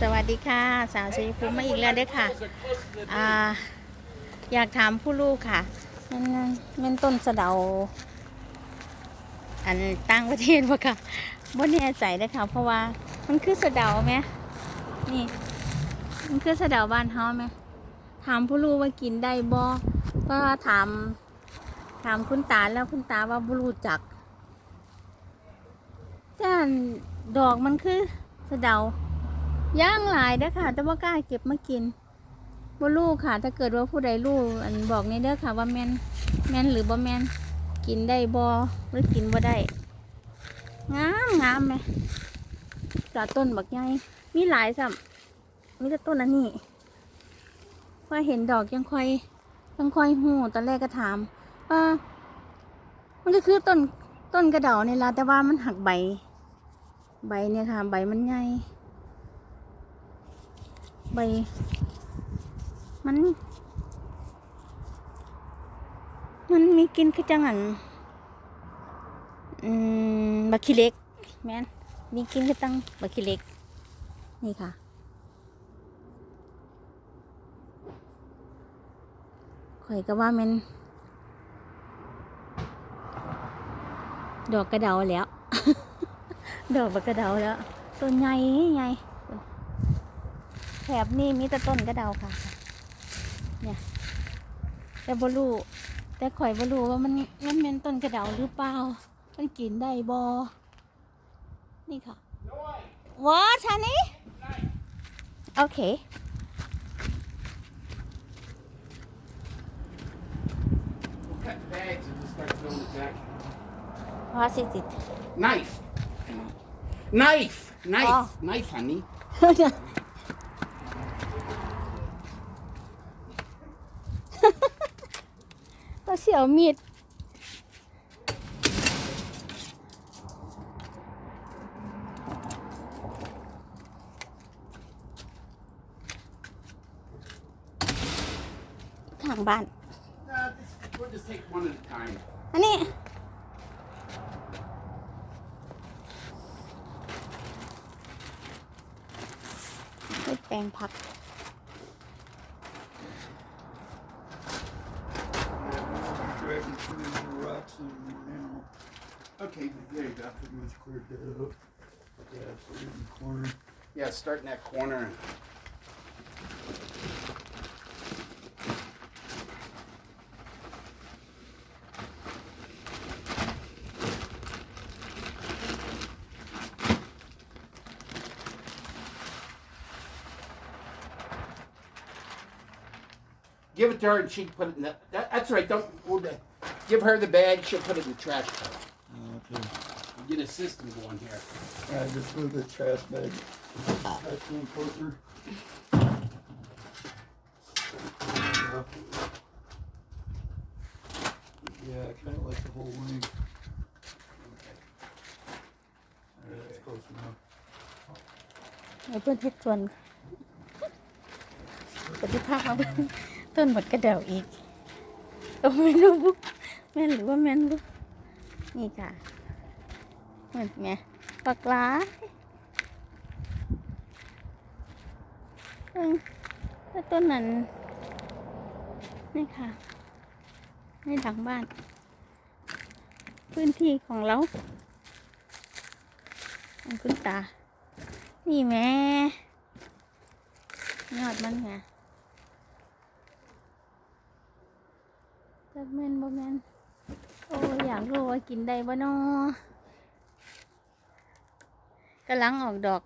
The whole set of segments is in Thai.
สวัสดีค่ะ สาวชัยภูมิมาอีกแล้วเด้อค่ะอ่าอยากถามผู้ลูกค่ะมันมันต้นสะเดา อันต่างประเทศปะค่ะบ่แน่ใจเด้ค่ะ เพราะว่ามันคือสะเดาไหมนี่ มันคือสะเดาบ้านเฮาไหมถามผู้ลูกว่ากินได้บ่ก็ถามถามคุณตาแล้วคุณตาว่าบ่รู้จักแต่อันดอกมันคือสะเดา ย่างหลายเด้อค่ะ แต่ว่ากล้าเก็บมากินบ่ลูกค่ะ ถ้าเกิดว่าผู้ใดรู้อันบอกในเด้อค่ะ ว่าแมนแมนหรือบ่แมนกินได้บ่หรือกินบ่ได้งามงามไหมจากต้นบักใหญ่มีหลายสัมมีแต่ต้นอันนี้ว่าเห็นดอกยังค่อยยังค่อยหูตอนแรกก็ถามว่ามันก็คือต้นต้นกระเดาเนี่ยละแต่ว่ามันหักใบ ใบเนี่ยค่ะ ใบมันใหญ่ ใบ มัน มันมีกินคือจังหันอืมบักขี้เล็ก แม่นมีกินคือตั้งบักขี้เล็ก นี่ค่ะ ข่อยก็ว่าแมันดอกกระเดาแล้ว ดอกบักกระเดาแล้วต้นใหญ่ใหญ่ แถบนี้มีแต่ต้นกระเดาค่ะ เนี่ยแต่บรูแต่ข่อยบรูว่ามันมันเป็นต้นกระเดาหรือเปล่า มันกินได้บอนี่ค่ะวอชานี่โอเค We'll cut the bags and just start filling the jacket. what is it Knife. Knife. Knife. Oh. Knife, honey. เอามีดข้างบ้าน อันนี้แปลงผัก Okay, there you go. Pretty much cleared that up. Yeah, in the corner. Yeah, start in that corner. Give it to her and she can put it in the. That, that's right. Don't. Give her the bag. She'll put it in the trash can. Okay. Get a system going here. I just move the trash bag. Trash can closer. Yeah. Yeah, I kinda like the whole wing. Alright, that's close enough. ให้เพื่อนทุกส่วนปฏิภาคมาเบิ่งต้นหมดกระเดาอีกโอ้ไม่รู้บุ๊แม่นหรือว่าแม่นบุ๊นี่ค่ะ เหมือนไงปากลาเออแล้วต้นนั้นนี่ค่ะในหลังบ้าน พื้นที่ของเราของคุณตา นี่แม่ยอดมันไงจักแม่นบ่แม่นโอ้อยากรู้ว่ากินได้บ่นอ กำลังออกดอก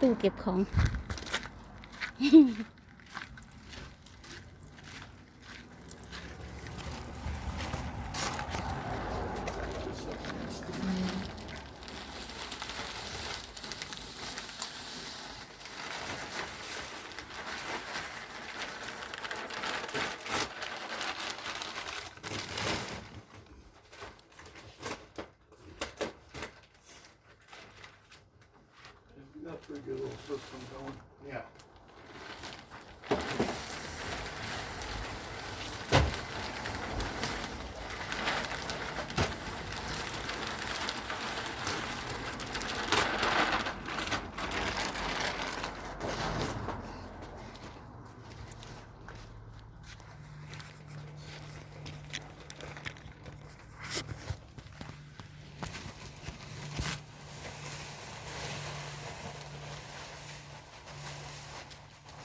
ตู้เก็บของ pretty good little system going. Yeah.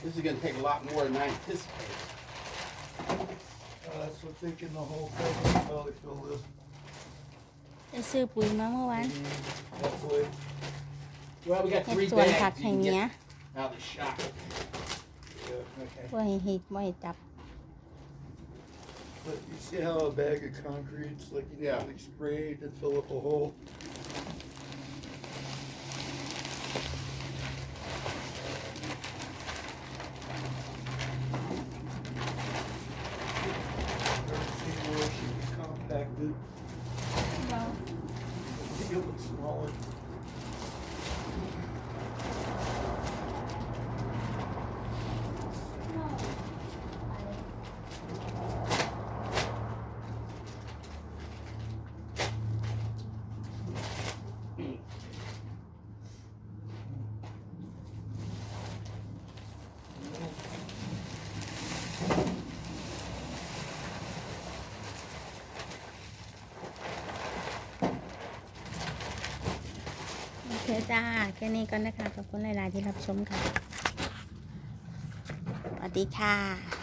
This is gonna take a lot more than I anticipated. Uh, so thinking the whole thing will probably fill this ได้ซื้อปุ๋ยมาเมื่อวาน halfway. Well, we got เฮ็ด three สวนผัก bags ให้ you can เนี้ย get out of the shop. Yeah, okay. บ่ให้เฮ็ดบ่ให้จับ But you see how a bag of concrete's like you Yeah. yeah. sprayed and fill up a hole? It looks smaller. เคจ้า แค่นี้ก่อนนะคะ ขอบคุณหลาย ๆ ที่รับชมค่ะ สวัสดีค่ะ